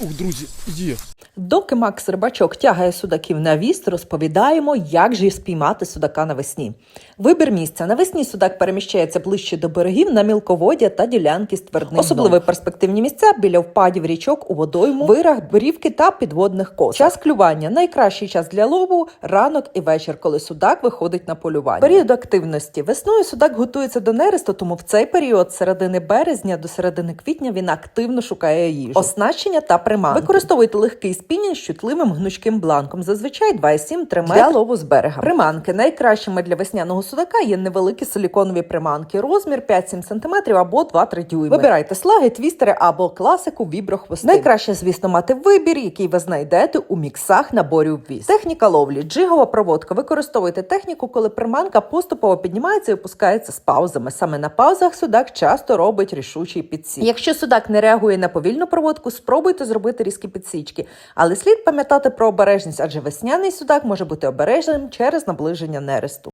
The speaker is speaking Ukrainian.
Ух, друзі, є. Доки Макс Рибачок тягає судаків на віст, розповідаємо, як же спіймати судака навесні. Вибір місця. Навесні судак переміщається ближче до берегів на мілководдя та ділянки з твердим Особливо перспективні місця біля впадів річок у водойму, вирах, брівки та підводних кос. Час клювання. Найкращий час для лову ранок і вечір, коли судак виходить на полювання. Період активності. Весною судак готується до нересту, тому в цей період з середини березня до середини квітня він активно шукає їжу. Оснащення та приманки. Використовуйте легкий спінінг з чутливим гнучким бланком, зазвичай 2,7-3 метри для лову з берега. Приманки найкращими для весняного судака є невеликі силіконові приманки, розмір 5-7 см або 2-3 дюйми. Вибирайте слаги, твістери або класику віброхвости. Найкраще, звісно, мати вибір, який ви знайдете у міксах наборів віз. Техніка ловлі, джигова проводка. Використовуйте техніку, коли приманка поступово піднімається і опускається з паузами. Саме на паузах судак часто робить рішучий підсік. Якщо судак не реагує на повільну проводку, спробуйте зробити різкі підсічки. Але слід пам'ятати про обережність, адже весняний судак може бути обережним через наближення нересту.